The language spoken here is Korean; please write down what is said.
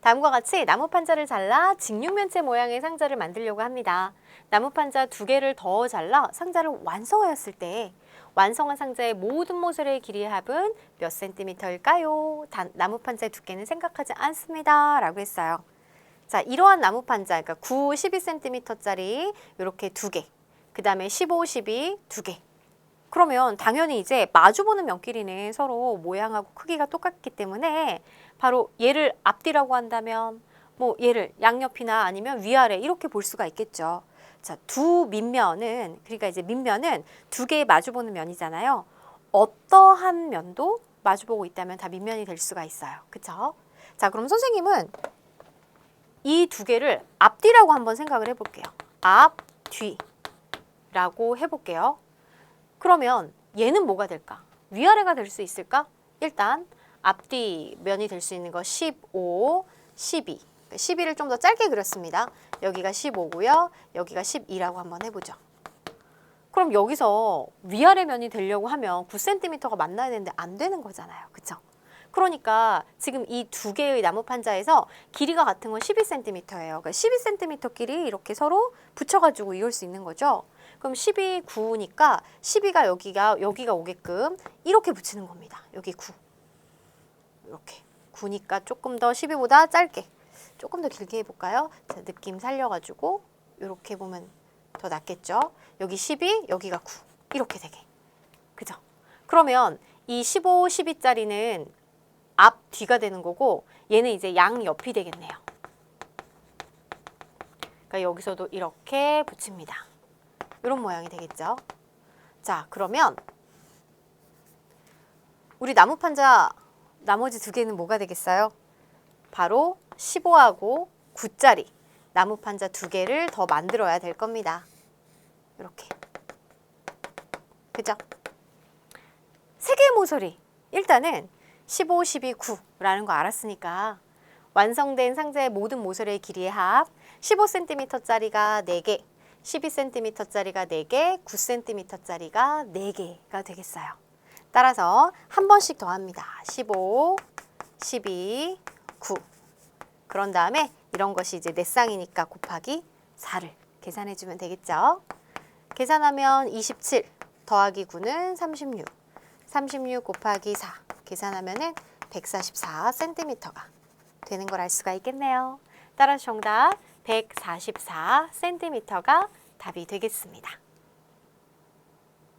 다음과 같이 나무 판자를 잘라 직육면체 모양의 상자를 만들려고 합니다. 나무 판자 두 개를 더 잘라 상자를 완성하였을 때 완성한 상자의 모든 모서리의 길이의 합은 몇 센티미터일까요? 단, 나무 판자의 두께는 생각하지 않습니다. 라고 했어요. 자, 이러한 나무 판자, 그러니까 9, 12cm짜리 이렇게 두 개, 그 다음에 15, 12 두 개. 그러면 당연히 이제 마주보는 면끼리는 서로 모양하고 크기가 똑같기 때문에 바로 얘를 앞뒤라고 한다면 뭐 얘를 양옆이나 아니면 위아래 이렇게 볼 수가 있겠죠. 자, 두 밑면은 그러니까 이제 밑면은 두개 마주보는 면이잖아요. 어떠한 면도 마주보고 있다면 다 밑면이 될 수가 있어요. 그렇죠? 자, 그럼 선생님은 이 두 개를 앞뒤라고 한번 생각을 해 볼게요. 앞, 뒤라고 해 볼게요. 그러면 얘는 뭐가 될까? 위아래가 될 수 있을까? 일단 앞뒤 면이 될 수 있는 거 15, 12. 12를 좀 더 짧게 그렸습니다. 여기가 15고요. 여기가 12라고 한번 해보죠. 그럼 여기서 위아래 면이 되려고 하면 9cm가 만나야 되는데 안 되는 거잖아요. 그쵸? 그러니까 지금 이 두 개의 나무 판자에서 길이가 같은 건 12cm예요. 그러니까 12cm 끼리 이렇게 서로 붙여가지고 이을 수 있는 거죠. 그럼 12, 9니까 12가 여기가 여기가 오게끔 이렇게 붙이는 겁니다. 여기 9. 이렇게 9니까 조금 더 12보다 짧게 조금 더 길게 해볼까요? 자, 느낌 살려가지고 이렇게 보면 더 낫겠죠? 여기 12, 여기가 9 이렇게 되게 그죠? 그러면 이 15, 12짜리는 앞, 뒤가 되는 거고 얘는 이제 양 옆이 되겠네요. 그러니까 여기서도 이렇게 붙입니다. 이런 모양이 되겠죠? 자, 그러면 우리 나무 판자 나머지 두 개는 뭐가 되겠어요? 바로 15하고 9짜리 나무 판자 두 개를 더 만들어야 될 겁니다. 이렇게. 그죠? 세 개의 모서리. 일단은 15, 12, 9라는 거 알았으니까 완성된 상자의 모든 모서리의 길이의 합 15cm짜리가 4개, 12cm짜리가 4개, 9cm짜리가 4개가 되겠어요. 따라서 한 번씩 더합니다. 15, 12, 9. 그런 다음에 이런 것이 이제 네 쌍이니까 곱하기 4를 계산해 주면 되겠죠. 계산하면 27 더하기 9는 36. 36 곱하기 4 계산하면은 144cm가 되는 걸 알 수가 있겠네요. 따라서 정답 144cm가 답이 되겠습니다.